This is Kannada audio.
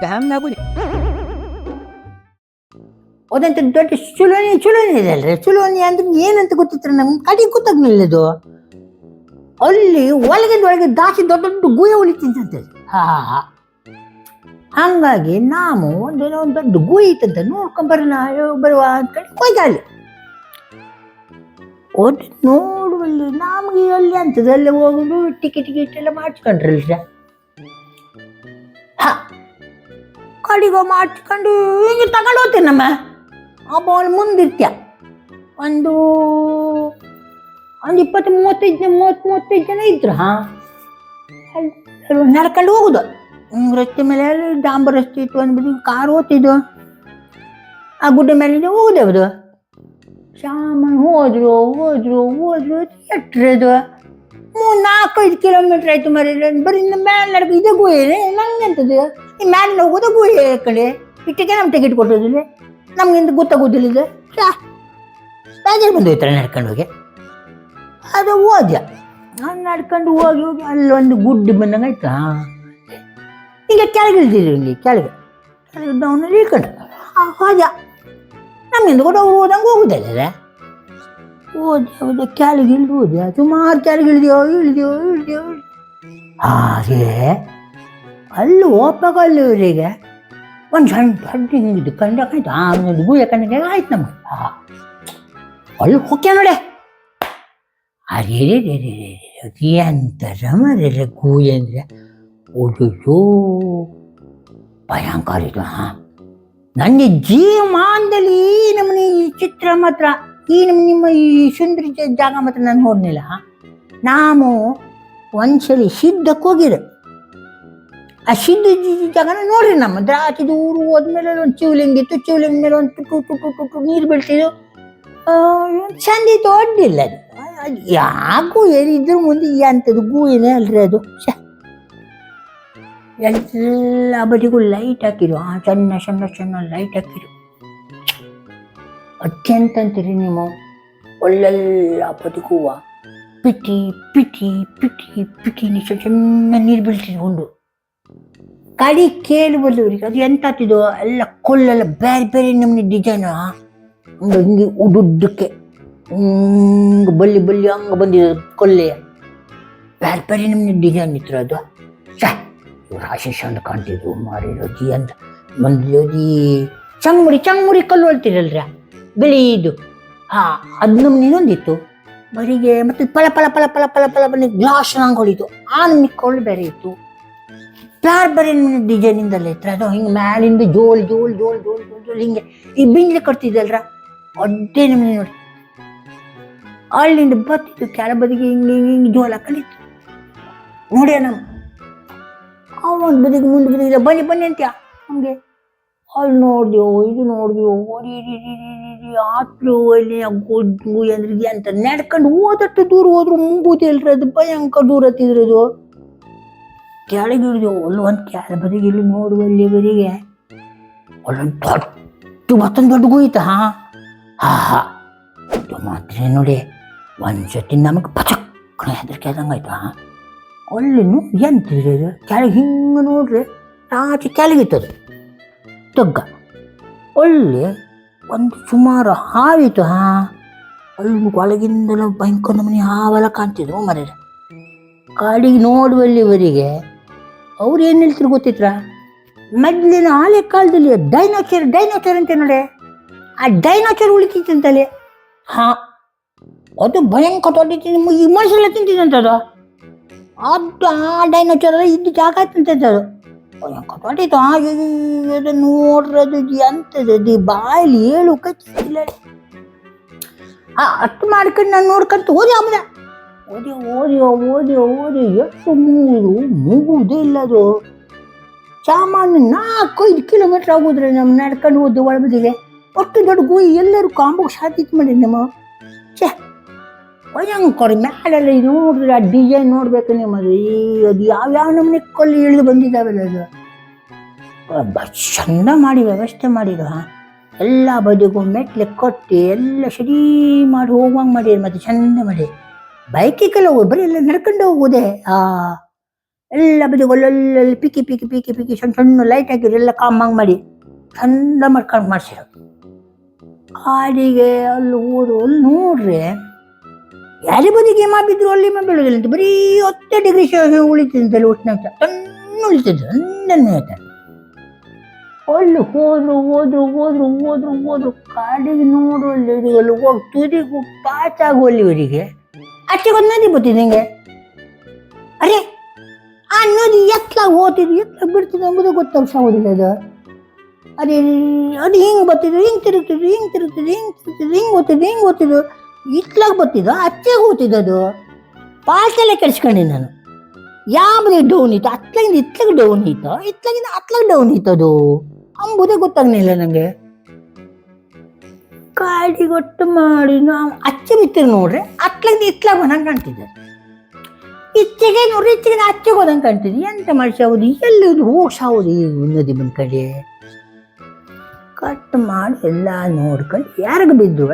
ಡ್ಯಾಮ್ ನಾಗುಡಿ ಅದಂತ ದೊಡ್ಡ ಚುಲೋನಿ ಚುಲೋನಿ ಇದೆ ಅಲ್ರಿ ಚುಲೋನಿ ಅಂದ್ರೆ ಏನಂತ ಗೊತ್ತಿತ್ತು ನಮ್ಗೆ ಕಡೆ ಗೊತ್ತಾಗ್ಲಿಲ್ಲ ಇದು ಅಲ್ಲಿ ಒಳಗಿಂದ ಒಳಗೆ ದಾಸಿ ದೊಡ್ಡ ದೊಡ್ಡ ಗುಹೆ ಉಳಿತಂತೆ ಹಾ ಹಾ ಹಂಗಾಗಿ ನಾವು ಒಂದೇನೋ ಒಂದು ದೊಡ್ಡ ಗುಹೆ ಇತ್ತಂತ ನೋಡ್ಕೊಂಬರೋಣ ಬರುವ ಅಂತೇಳಿ ಹೋಯ್ತ ಅಲ್ಲಿ ಒಟ್ಟು ನೋಡುವಲ್ಲಿ ನಮಗೆ ಅಲ್ಲಿ ಅಂತದಲ್ಲಿ ಹೋಗೋದು ಟಿಕೆಟ್ ಟಿಕೆಟ್ ಎಲ್ಲ ಮಾಡಿಸ್ಕೊಂಡ್ರಲ್ರಿ ಹಾ. ಕಡಿಗೋ ಮಾಡ್ಕೊಂಡು ಹಿಂಗೆ ತಗೊಂಡು ಹೋಗ್ತೀನಿ ನಮ್ಮ. ಒಬ್ಬ ಅವನು ಮುಂದಿರ್ತ್ಯ. ಒಂದು ಒಂದು ಇಪ್ಪತ್ತು, ಮೂವತ್ತೈದು ಜನ, ಮೂವತ್ತು, ಮೂವತ್ತೈದು ಜನ ಇದ್ರು, ಹಾಂ. ನಡ್ಕೊಂಡು ಹೋಗುದು. ಹಿಂಗೆ ರಸ್ತೆ ಮೇಲೆ ಅಲ್ಲಿ ಡಾಂಬರ್ ರಸ್ತೆ ಇತ್ತು ಒಂದು ಬದಿ ಕಾರ್ ಓದ್ತಿದ್ದು ಆ ಗುಡ್ಡ ಮೇಲೆ ಹೋಗುದು ಅದು ಸಾಮಾನು ಹೋದ್ರು ಹೋದ್ರು ಹೋದ್ರು ಎಟ್ರದು ಮೂರು ನಾಲ್ಕೈದು ಕಿಲೋಮೀಟ್ರ್ ಆಯ್ತು ಮರಿ ಬರೀ ಮೇಲೆ ನಡ್ಕ ಇದೆ ಗುಹೆ ನಂಗೆ ಅಂತದ್ದು ಈ ಮೇಲೆ ಹೋಗೋದು ಗುಹೆ ಕಡೆ ಇಟ್ಟಿಗೆ ನಮ್ಮ ಟಿಕೆಟ್ ಕೊಟ್ಟೋದಿಲ್ಲ ನಮ್ಗಿಂತ ಗೊತ್ತಾಗೋದಿಲ್ಲ ಇದು ಚಾ ಬೇಜಾರು ಬಂದೋಯ್ತಾರೆ ನಡ್ಕೊಂಡು ಹೋಗಿ ಅದು ಹೋದ್ಯ ನಾನು ನಡ್ಕೊಂಡು ಹೋಗಿ ಹೋಗಿ ಅಲ್ಲೊಂದು ಗುಡ್ಡ ಬಂದಂಗೆ ಆಯ್ತು ಹಾಂ ಈಗ ಕೆಳಗೆ ಇಳ್ದಿದ್ರು ಇಲ್ಲಿ ಕೆಳಗೆ ಕೆಳಗೆ ಡೌನಲ್ಲಿ ಇಳ್ಕೊಂಡು ಹೋದ್ಯ ನಮ್ಗಿಂತ ಕೂಡ ಅವ್ರು ಹೋದಂಗೆ ಹೋಗುದಿಲ್ಲ ಹೋದೆ ಹೋದೆ ಕೆಳಗೆ ಇಳಿದು ಹೋದ್ಯ ಸುಮಾರು ಕ್ಯಾಲಿಗೆ ಇಳಿದೆಯೋ ಇಳಿದೆಯೋ ಇಳಿದೆಯೋ ಹಾಗೆ ಅಲ್ಲಿ ಹೋಗ್ಬೇಕಲ್ಲಿವರಿಗೆ ಒಂದು ಸಣ್ಣ ದೊಡ್ಡ ಹಿಂಗಿದ್ದು ಕಂಡಕ್ಕಾಯ್ತು ಆಮೇಲೆ ಗೂಯ ಕಂಡಂಗೆ ಆಯ್ತು. ನಮಗೆ ಅಲ್ಲಿ ಹೋಗ್ಯ ನೋಡೆ ಅರೇ ರೇ ರೇ ರೇ ಎಂತರ ಮರೆ ಗೂಯ ಅಂದರೆ ಓದೋ ಭಯಂಕರ ಇದು ಹಾ. ನನ್ನ ಜೀವಮಾನದಲ್ಲಿ ನಮ್ಮನೆ ಈ ಚಿತ್ರ ಮಾತ್ರ ಈ ನಮ್ಮ ಈ ಸುಂದರ ಜಾಗ ಮಾತ್ರ ನಾನು ಹೋದ್ನಿಲ್ಲ? ನಾವು ಒಂದ್ಸಲಿ ಸಿದ್ಧಕ್ಕೆ ಹೋಗಿದ್ದೆ ಆ ಸಿದ್ಧ ಜಾಗನ ನೋಡ್ರಿ ನಮ್ಮ ದ್ರಾಕ್ಷಿ ದೂರು ಹೋದ್ಮೇಲೆ ಒಂದು ಶಿವಲಿಂಗ ಇತ್ತು ಶಿವಲಿಂಗ ಮೇಲೆ ಒಂದು ಟು ಟು ಟು ನೀರು ಬೀಳ್ತಿದ್ದು ಆ, ಚಂದ ಇತ್ತು ಅದು. ಯಾಕೋ ಏನಿದ್ರು ಮುಂದೆ ಎಂಥದ್ದು ಗೂಯಿನೇ ಅಲ್ರಿ ಅದು. ಎಲ್ಲ ಬದಿಗೂ ಲೈಟ್ ಹಾಕಿರು ಆ ಸಣ್ಣ ಸಣ್ಣ ಸಣ್ಣ ಲೈಟ್ ಹಾಕಿರು ಅತ್ಯಂತ ಅಂತೀರಿ ನೀವು. ಒಳ್ಳೆಲ್ಲ ಬದುಕುವ. ಪಿಟಿ ಪಿಟಿ ಪಿಟಿ ಪಿಟಿ ನಿಶ ಸಣ್ಣ ನೀರು ಬೀಳ್ತಿದ್ಕೊಂಡು ಕಡಿ ಕೇಳುವಲ್ಲವ್ರಿಗೆ ಅದು ಎಂತ ಆಗ್ತಿದೋ ಎಲ್ಲ ಕೊಲ್ಲೆಲ್ಲ ಬೇರೆ ಬೇರೆ ನಮ್ಮನೆ ಡಿಸೈನ್ ಒಂದು ಹಿಂಗೆ ಉಡುದ್ದಕ್ಕೆ ಹಂಗೆ ಬಲ್ಲಿ ಬಲ್ಲಿ ಹಂಗೆ ಬಂದಿದೆ ಕೊಲ್ಲೆ. ಬೇರೆ ಬೇರೆ ನಮ್ಮನೆ ಡಿಸೈನ್ ಇತ್ತು ಅದು. ಛೆ, ಇವ್ರು ರಾಶಿ ಚಂದ ಕಾಣ್ತಿದ್ರು ಮಾರಿ ಅಂತ. ಬಂದಿರೋದು ಚಂಗುರಿ ಚಂಗುರಿ ಕಲ್ಲು ಹೇಳ್ತಿರಲ್ರ ಬಿಳಿದು ಹಾ ಅದು ಇನ್ನೊಂದಿತ್ತು ಬರಿಗೆ ಮತ್ತೆ ಪಳ ಪಳ ಪಳ ಪಳ ಪಳ ಪಳ ಬನ್ನಿ ಗ್ಲಾಸ್ ನಂಗೆ ಹೊಡಿತು ಆ ಕೊಳ್ಳು ಬೇರೆ ಇತ್ತು ಬೇರೆ ಬೇರೆ ಡಿಸೈನಿಂದಲ್ಲ ಇತ್ತು ಅದು ಹಿಂಗೆ ಮ್ಯಾಲಿಂದ ಜೋಲ್ ಜೋಲ್ ಜೋಲ್ ಜೋಲ್ ಜೋಲ್ ಜೋಲ್ ಹಿಂಗೆ ಈ ಬಿಂಜ್ಲೆ ಕಟ್ತಿದ್ದಲ್ರ ಅಡ್ಡೇ ನಮ್ಗೆ ನೋಡಿ ಅಲ್ಲಿಂದ ಬತ್ತಿತ್ತು ಕೆಳ ಬದಿಗೆ ಹಿಂಗೆ ಹಿಂಗೆ ಹಿಂಗೆ ಜೋಲ್ ಹಾಕೊಂಡಿತ್ತು ನೋಡಿ ನಮ್ಮ ಆ ಒಂದು ಬದಿಗೆ ಮುಂದೆ ಬದಿಗೆ ಬನ್ನಿ ಬನ್ನಿ ಅಂತ್ಯ ಹಂಗೆ ಅಲ್ಲಿ ನೋಡ್ದೆವು ಇದು ನೋಡ್ದೆವು ಆತ್ರು ಅಲ್ಲಿ ಗೊಡ್ಡು ಅಂದ್ರೆ ಎಂತ ನಡ್ಕೊಂಡು ಹೋದಷ್ಟು ದೂರ ಹೋದ್ರು ಮುಂಗುದಿಲ್ರಿ ಅದು ಭಯಂಕರ ದೂರ ಹತ್ತಿದ್ರದು ಕೆಳಗೆ ಇಳಿದೆವು ಅಲ್ಲಿ ಒಂದು ಕೆಳ ಬದಿಗೆ ಇಲ್ಲಿ ನೋಡುವಲ್ಲಿ ಬದಿಗೆ. ಅಲ್ಲೊಂದು ದೊಡ್ಡ, ಮತ್ತೊಂದು ದೊಡ್ಡ ಹೋಯ್ತ ಹಾ. ಹಾ ಹಾ. ಮಾತ್ರ ನೋಡಿ ಒಂದ್ಸತಿ ನಮಗೆ ಪಚಕ್ಕಣೆ ಹೆದರಿಕೆ ಆದಂಗೆ ಆಯ್ತು, ಹಾ. ಅಲ್ಲಿ ನೋಡಿ ಎಂತಿದ್ರೆ ಕೆಳಗೆ ಹಿಂಗೆ ನೋಡ್ರಿ ಆಚೆ ಕೆಳಗಿತ್ತದು ತಗ್ಗ. ಒಳ್ಳೆ ಒಂದು ಸುಮಾರು ಹಾವಿತ್ತು ಹಾ? ಅಲ್ಲಿ ಒಳಗಿಂದಲೂ ಭಯಂಕರ ಮನೆ ಹಾವೆಲ್ಲ ಕಾಣ್ತಿದ್ವು ಮರ್ಯಾದೆ. ಕಾಡಿಗೆ ನೋಡುವಲ್ಲಿವರಿಗೆ ಅವ್ರು ಏನು ಹೇಳ್ತಿರು ಗೊತ್ತಿತ್ರ? ಮೊದಲಿನ ಹಳೆ ಕಾಲದಲ್ಲಿ ಡೈನೋಚರ್ ಡೈನೋಚರ್ ಅಂತ ನೋಡಿ? ಆ ಡೈನೋಚರ್ ಉಳಿತಿತ್ತಂತಲೇ ಹಾ. ಅದು ಭಯಂಕರ ದೊಡ್ಡ ಈ ಮನುಷ್ಯರೆಲ್ಲ ತಿಂತಿದ್ದಂಥದ್ದು ಅದು ಆ ಡೈನೋಚರ್ ಇದ್ದು ಜಾಗ ಆಯ್ತಂತದ್ದು ದೊಡ್ಡಿತ್ತು ಹಾಗೆ ಅದು ನೋಡ್ರದು ದಿ ಬಾಯಲ್ಲಿ ಏಳು ಕಚ್ಚಿಲ್ಲ ಆ ಅಷ್ಟು ಮಾಡ್ಕೊಂಡು ನಾನು ನೋಡ್ಕಂತ ಓದಿ ಅಮ್ಮ ಓದಿ ಓದಿ ಓದಿ ಓದಿ ಎಷ್ಟು ಮೂರು ಮುಗುವುದೇ ಇಲ್ಲ ಅದು ಸಾಮಾನ್ಯ ನಾಲ್ಕೈದು ಕಿಲೋಮೀಟ್ರ್ ಆಗೋದ್ರೆ ನಮ್ಮ ನಡ್ಕೊಂಡು ಹೋದ ಒಳಬದಿಗೆ. ಅಷ್ಟು ದೊಡ್ಡ ಗುಯಿ ಎಲ್ಲರೂ ಕಾಂಬೋಗಿ ಸಾಧಿತ್ ಮಾಡಿ ನಮ್ಮ. ಛೇ ಭಯಂಕರ ಮ್ಯಾಲೆಲ್ಲ ನೋಡಿದ್ರೆ ಆ ಡಿಸೈನ್ ನೋಡ್ಬೇಕು ನಿಮ್ಮದು ಈ ಅದು ಯಾವ್ಯಾವ ನಮ್ಮನೆ ಕೊಲ್ಲಿ ಇಳಿದು ಬಂದಿದ್ದಾವೆಲ್ಲ ಅದು. ಚಂದ ಮಾಡಿ ವ್ಯವಸ್ಥೆ ಮಾಡಿದ ಎಲ್ಲ ಬದಿಗೂ ಮೆಟ್ಲೆ ಕೊಟ್ಟು ಎಲ್ಲ ಸರಿ ಮಾಡಿ ಹೋಗುವಂಗೆ ಮಾಡಿ ಮತ್ತೆ ಚಂದ ಮಾಡಿ. ಬೈಕಿಗೆಲ್ಲ ಹೋಗಿ, ಬರೀ ಎಲ್ಲ ನಡ್ಕೊಂಡು ಹೋಗುವುದೇ ಆ. ಎಲ್ಲ ಬದಿಗೂ ಒಳ್ಳೊಳ್ಳೆ ಪಿಕಿ ಪಿಕಿ ಪಿಕಿ ಪಿಕಿ, ಸಣ್ಣ ಸಣ್ಣ ಲೈಟ್ ಹಾಕಿದ್ರು, ಎಲ್ಲ ಕಾಮಂಗೆ ಮಾಡಿ. ಚಂದ ಮಾಡ್ಕೊಂಡು ಮಾಡಿಸಿ ಕಾಡಿಗೆ ಅಲ್ಲಿ ಹೋದ್ರು, ಅಲ್ಲಿ ನೋಡ್ರಿ ಯಾರಿ ಬದಿಗೆ ಮಾ ಬಿದ್ದರೂ ಅಲ್ಲಿ ಮಾ ಬೆಳಗಿಲ್ಲ ಅಂತ. ಬರೀ ಹತ್ತು ಡಿಗ್ರಿ ಉಳಿತಿದ್ದಲ್ಲಿ ಉಷ್ಣಾಂಶ ಸಣ್ಣ ಉಳಿತಿದ್ದು ಸಣ್ಣನೇ ಆಯ್ತು. ಅಲ್ಲಿ ಹೋದ್ರು ಹೋದ್ರು ಹೋದ್ರು ಹೋದ್ರು ಹೋದ್ರು, ಕಾಡಿಗೆ ನೋಡು ಅಲ್ಲಿ ಅಲ್ಲಿ ಹೋಗಿ ತುದಿಗೂ ಅಲ್ಲಿ ಒರೆಗೆ ಅಷ್ಟೇ ಒಂದು ನದಿ ಬರ್ತಿದೆ ಹಿಂಗೆ. ಅರೆ, ಆ ನದಿ ಎತ್ತಲಾಗ ಹೋಗ್ತಿದ್ದು ಎತ್ತಲಾಗ ಬಿಡ್ತಿದ್ದು ಅಂಬುದು ಗೊತ್ತಾಗ ಸಾವುದಿಲ್ಲ ಅದು. ಅದೇ, ಅದು ಹಿಂಗೆ ಬರ್ತಿದ್ರು ಹಿಂಗೆ ತಿರುಗ್ತಿದ್ದು ಹಿಂಗೆ ತಿರುಗ್ತಿದ್ದು ಹಿಂಗೆ ತಿರುಗ್ತಿದ್ದು ಹಿಂಗೆ ಓದ್ತಿದ್ರು ಹಿಂಗೆ ಓದ್ತಿದ್ದು ಇತ್ಲಾಗ ಅಚ್ಚೆಗೆ ಹೋಗ್ತಿದ್ದು ಅದು. ಪಾಲ್ಸಲ್ಲೇ ಕೆಡ್ಸ್ಕೊಂಡೆ ನಾನು. ಯಾವ್ದು ಡೌನ್ ಇತ್ತು? ಅತ್ಲಾಗಿಂದ ಇತ್ಲಾಗ ಡೌನ್ ಇತ್ತು? ಇತ್ಲಾಗಿಂದ ಅತ್ಲಾಗ ಡೌನ್ ಇತ್ತು ಅದು? ಅಂಬುದೇ ಗೊತ್ತಾಗ್ಲಿಲ್ಲ ನನಗೆ ಕಾಡಿಗೊಟ್ಟು ಮಾಡಿ ನಾವು ಅಚ್ಚೆ ಬಿತ್ತಿರು ನೋಡ್ರಿ ಅತ್ಲಾಗಿಂದ ಇತ್ಲಾಗ ಬಂದಂಗೆ ಕಾಣ್ತಿದ್ದೆ. ಇಚ್ಚೆಗೆ ನೋಡ್ರಿ ಇಚ್ಚೆಗೆ ಅಚ್ಚೆಗೆ ಹೋದಂಗೆ ಕಾಣ್ತಿದ್ದೆ. ಎಂತ ಮನುಷ್ಯ ಹೌದು ಎಲ್ಲಿ ಹೋಗಿ ಸಾವುದು ಈ ನದಿ ಬಂದ ಕಡೆ. ಕಟ್ ಮಾಡಿ ಎಲ್ಲ ನೋಡ್ಕೊಂಡು, ಯಾರಿಗೂ ಬಿದ್ದು